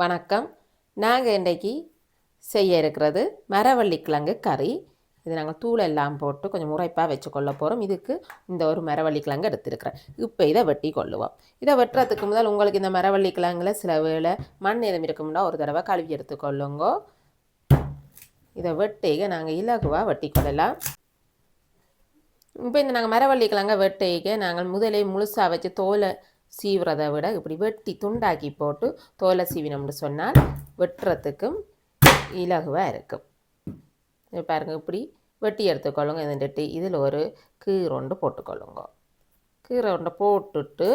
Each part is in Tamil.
வணக்கம். நாங்கள் இன்றைக்கு செய்ய இருக்கிறது மரவள்ளி கிழங்கு கறி. இது நாங்கள் தூள் எல்லாம் போட்டு கொஞ்சம் முறைப்பாக வச்சுக்கொள்ள போகிறோம் இதுக்கு இந்த ஒரு மரவள்ளி கிழங்கு எடுத்துருக்கிறேன். இப்போ இதை வெட்டி கொள்ளுவோம். இதை வெட்டுறதுக்கு முதல் உங்களுக்கு இந்த மரவள்ளி கிழங்குல சில வேளை மண் எதுவும் இருக்கும்னா ஒரு தடவை கழுவி எடுத்துக்கொள்ளுங்க இதை வெட்டிக நாங்கள் இலகுவாக வெட்டி கொள்ளலாம். இப்போ இந்த நாங்கள் மரவள்ளி கிழங்க வெட்டிக்க நாங்கள் முதலே முழுசாக வச்சு தோலை சீவுறதை விட இப்படி வெட்டி துண்டாக்கி போட்டு தோலை சீவினோம்னு சொன்னால் வெட்டுறதுக்கும் இலகுவாக இருக்கும். பாருங்கள் இப்படி வெட்டி எடுத்துக்கொள்ளுங்க. இதுட்டு இதில் ஒரு கீரோண்டு போட்டுக்கொள்ளுங்க. கீரோண்டை போட்டுட்டு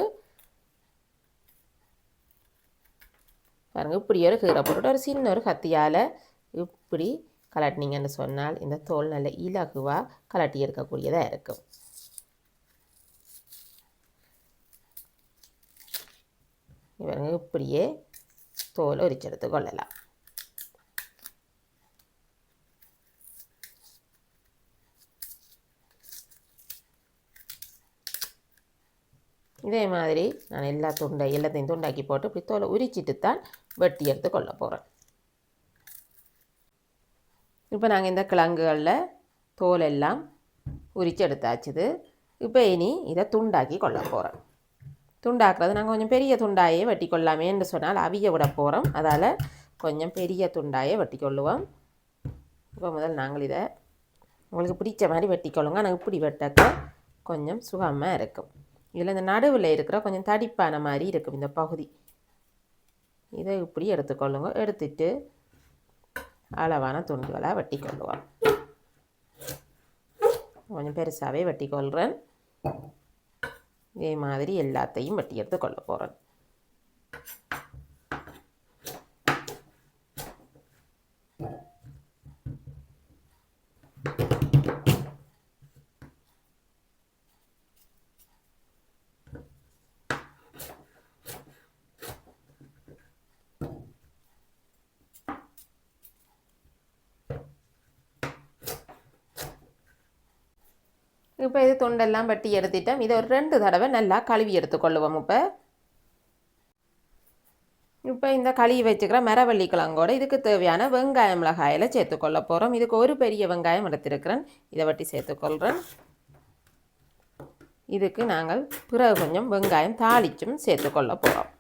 பாருங்க இப்படி ஒரு கீரை போட்டுட்டு ஒரு சின்ன ஒரு கத்தியால் இப்படி கலட்டினீங்கன்னு சொன்னால் இந்த தோல் நல்ல இலகுவாக கலட்டி எடுக்கக்கூடியதாக இருக்கும். இவங்க இப்படியே தோல் உரிச்செடுத்து கொள்ளலாம். இதே மாதிரி நான் எல்லா துண்டை எல்லாத்தையும் துண்டாக்கி போட்டு இப்படி தோலை உரிச்சிட்டு தான் வெட்டி எடுத்து கொள்ள போகிறேன் இப்போ நாங்கள் இந்த கிழங்குகளில் தோலெல்லாம் உரிச்சு எடுத்தாச்சுது இப்போ இனி இதை துண்டாக்கி கொள்ள போகிறேன் துண்டாக்குறது. நாங்கள் கொஞ்சம் பெரிய துண்டாயே வெட்டி கொள்ளாமேன்னு சொன்னால் அவிய விட போகிறோம் அதால் கொஞ்சம் பெரிய துண்டாயே வெட்டி கொள்ளுவோம் இப்போ முதல் நாங்கள் இதை உங்களுக்கு பிடிச்ச மாதிரி வெட்டி கொள்ளுங்க ஆனால் இப்படி வெட்டக்க கொஞ்சம் சுகமாக இருக்கும். இதில் இந்த நடுவில் இருக்கிற கொஞ்சம் தடிப்பான மாதிரி இருக்கும் இந்த பகுதி. இதை இப்படி எடுத்துக்கொள்ளுங்க. எடுத்துட்டு அளவான துண்டுகளாக வெட்டி கொள்ளுவோம் கொஞ்சம் பெருசாகவே வெட்டி கொள்கிறேன் இதே மாதிரி எல்லாத்தையும் வெட்டி எடுத்து கொள்ள போகிறேன் இப்போ இது தொண்டெல்லாம் வெட்டி எடுத்துட்டோம். இதை ஒரு ரெண்டு தடவை நல்லா கழுவி எடுத்துக்கொள்ளுவோம் இப்போ. இப்போ இந்த கழுவி வச்சுக்கிற மரவள்ளி கிழங்கோட இதுக்கு தேவையான வெங்காயம் மிளகாயில் சேர்த்துக்கொள்ள போகிறோம் இதுக்கு ஒரு பெரிய வெங்காயம் எடுத்திருக்கிறேன். இதை வெட்டி சேர்த்துக்கொள்கிறேன் இதுக்கு நாங்கள் பிறகு கொஞ்சம் வெங்காயம் தாளிச்சும் சேர்த்துக்கொள்ள போகிறோம்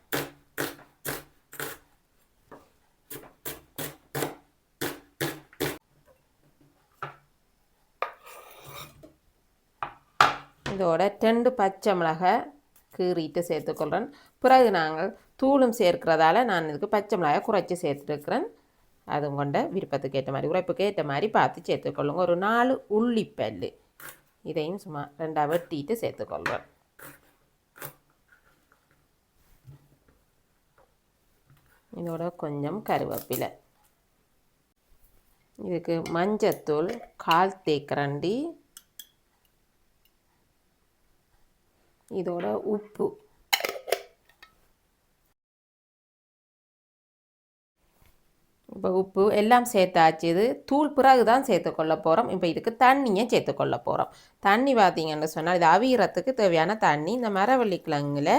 இதோட ரெண்டு பச்சை மிளகாய் கீறிட்டு சேர்த்துக்கொள்கிறேன் பிறகு நாங்கள் தூளும் சேர்க்கிறதால நான் இதுக்கு பச்சை மிளகாய் குறைச்சி சேர்த்துருக்கிறேன். அதுவும் கொண்ட விருப்பத்துக்கு ஏற்ற மாதிரி உரைப்புக்கு ஏற்ற மாதிரி பார்த்து சேர்த்துக்கொள்ளுங்க. ஒரு நாலு உள்ளிப்பல் இதையும் சும்மா ரெண்டாக வெட்டிட்டு சேர்த்துக்கொள்கிறேன் இதோட கொஞ்சம் கருவேப்பிலை. இதுக்கு மஞ்சத்தூள் கால் தேக்கரண்டி இதோட உப்பு. இப்போ உப்பு எல்லாம் சேர்த்தாச்சு. இது தூள் பிறகு தான் சேர்த்துக்கொள்ள போகிறோம் இப்போ இதுக்கு தண்ணியை சேர்த்துக்கொள்ள போகிறோம் தண்ணி பார்த்தீங்கன்னு சொன்னால் இது அவியறத்துக்கு தேவையான தண்ணி. இந்த மரவள்ளி கிழங்குல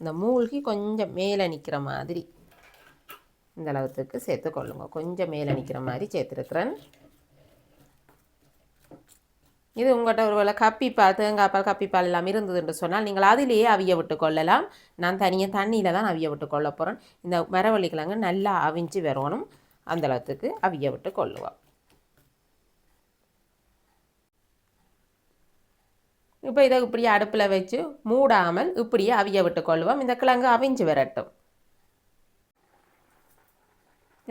இந்த மூழ்கி கொஞ்சம் மேலே நிற்கிற மாதிரி. இந்த அளவுக்கு சேர்த்துக்கொள்ளுங்க கொஞ்சம் மேலே நிற்கிற மாதிரி சேர்த்துருக்குறேன். இது உங்கள்கிட்ட ஒரு வேளை கப்பிப்பால் தேங்காய் பால் கப்பிப்பால் எல்லாம் இருந்தது என்று சொன்னால் நீங்கள் அதிலேயே அவிய விட்டு கொள்ளலாம். நான் தனியாக தண்ணியில் தான் அவிய விட்டு கொள்ள போகிறேன் இந்த மரவள்ளி கிழங்கு நல்லா அவிஞ்சு வரணும். அந்தளவுக்கு அவிய விட்டு கொள்ளுவோம். இப்போ இதை இப்படியே அடுப்பில் வச்சு மூடாமல் இப்படியே அவிய விட்டு கொள்ளுவோம். இந்த கிழங்கு அவிஞ்சு வரட்டும்.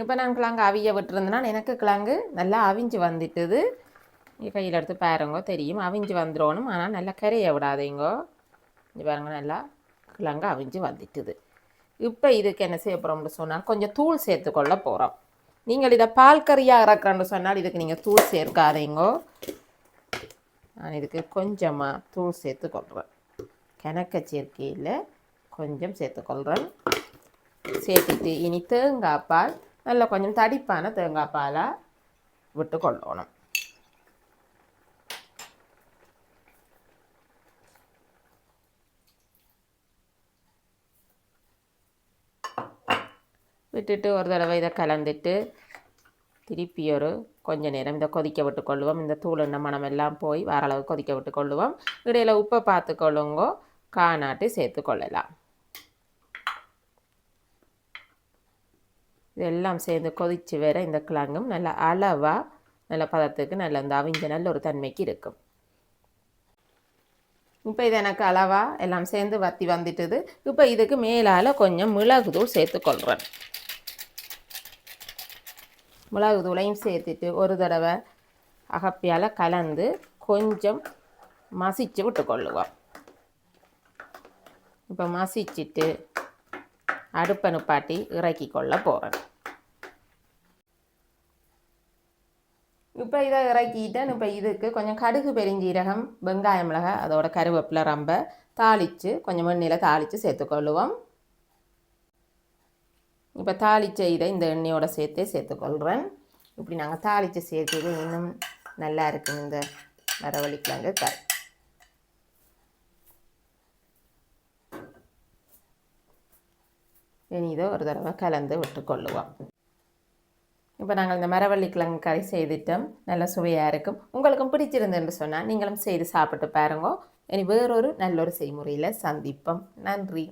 இப்போ நான் கிழங்கு அவிய விட்டுருந்தேன்னா எனக்கு கிழங்கு நல்லா அவிஞ்சு வந்துட்டுது. கையில் எடுத்து பாருங்கோ தெரியும் அவிஞ்சு வந்துடணும் ஆனால் நல்லா கரைய விடாதீங்கோ இங்கே பாருங்க நல்லா கிழங்கு அவிஞ்சு வந்துட்டுது இப்போ இதுக்கு என்ன செய்ய போகிறோம்னு சொன்னால் கொஞ்சம் தூள் சேர்த்துக்கொள்ள போகிறோம் நீங்கள் இதை பால் கறியாக இறக்குறேன்னு சொன்னால் இதுக்கு நீங்கள் தூள் சேர்க்காதீங்கோ நான் இதுக்கு கொஞ்சமாக தூள் சேர்த்துக்கொள்கிறேன் கிணக்க சேர்க்கையில் கொஞ்சம் சேர்த்துக்கொள்கிறேன் சேர்த்துட்டு இனி தேங்காய் பால் நல்லா கொஞ்சம் தடிப்பான தேங்காய் பாலாக விட்டு கொள்ளணும் விட்டுட்டு ஒரு தடவை இதை கலந்துட்டு திருப்பி ஒரு கொஞ்ச நேரம் இதை கொதிக்க விட்டு கொள்ளுவோம் இந்த தூள் எண்ணெய் எல்லாம் போய் வர அளவு கொதிக்க விட்டு கொள்ளுவோம் இடையில் உப்பை பார்த்து கொள்ளுங்கோ காணாட்டு சேர்த்து கொள்ளலாம். இதெல்லாம் சேர்ந்து கொதித்து வேற இந்த கிழங்கும் நல்ல அளவாக நல்ல பதத்துக்கு நல்ல இந்த அவிஞ்ச நல்ல ஒரு தன்மைக்கு இருக்கும். இப்போ இது எனக்கு அளவாக எல்லாம் சேர்ந்து வத்தி வந்துட்டுது. இப்போ இதுக்கு மேலால் கொஞ்சம் மிளகுதூள் மிளகு தூளையும் சேர்த்துட்டு ஒரு தடவை அகப்பியால் கலந்து கொஞ்சம் மசிச்சு விட்டுக்கொள்ளுவோம் இப்போ மசிச்சுட்டு அடுப்பை நிப்பாட்டி இறக்கி கொள்ள போகிறேன் இப்போ இதை இறக்கிட்டேன். இப்போ இதுக்கு கொஞ்சம் கடுகு பெருஞ்சீரகம் வெங்காயம் மிளகாய் அதோட கருவேப்பிலை ரொம்ப தாளித்து கொஞ்சம் மண்ணில் தாளித்து சேர்த்துக்கொள்ளுவோம். இப்போ தாளித்த இதை இந்த எண்ணெயோட சேர்த்தே சேர்த்துக்கொள்கிறேன். இப்படி நாங்கள் தாளித்து சேர்த்தது இன்னும் நல்லா இருக்கும் இந்த மரவள்ளிக்கிழங்கு கறி. இனி இதை ஒரு தடவை கலந்து விட்டுக்கொள்ளுவோம். இப்போ நாங்கள் இந்த மரவள்ளிக்கிழங்கு கறி செய்துட்டோம். நல்ல சுவையாக இருக்கும். உங்களுக்கும் பிடிச்சிருந்துன்னு சொன்னால் நீங்களும் செய்து சாப்பிட்டு பாருங்க. இனி வேறொரு நல்ல ஒரு செய்முறையில் சந்திப்போம். நன்றி.